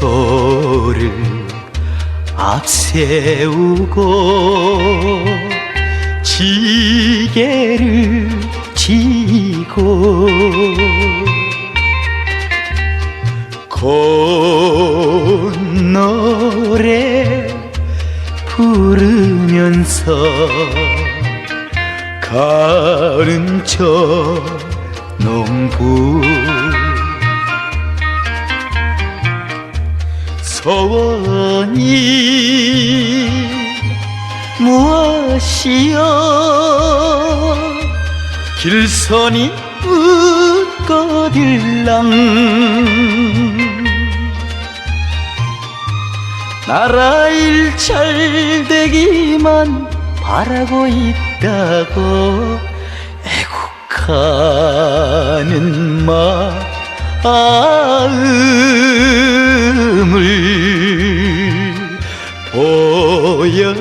소를 앞세우고 지게를 지고 곤노래 부르면서 가는 저 농부 소원이 무엇이여? 길선이 웃거들랑 나라 일 잘 되기만 바라고 있다고 애국하는 마음을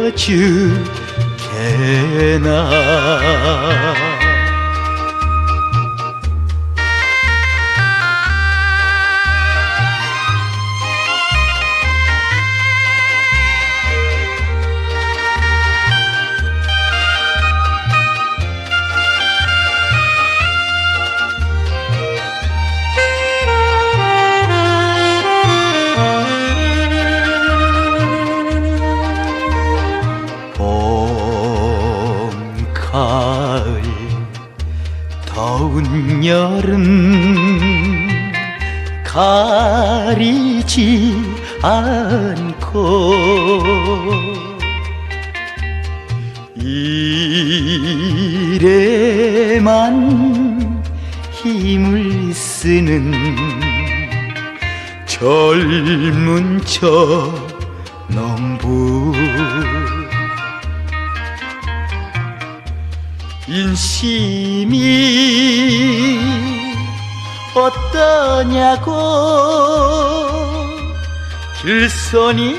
보여주 가을, 더운 여름 가리지 않고 일에만 힘을 쓰는 젊은 저 심이 어떠냐고 길선이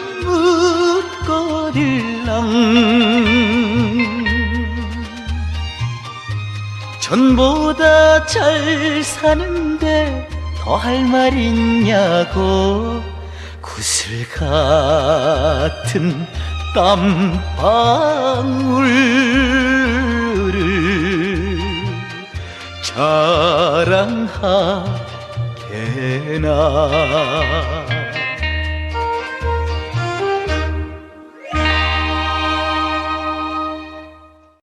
묻거들랑 전보다 잘 사는데 더 할 말 있냐고 구슬 같은 땀방울을 자랑하게나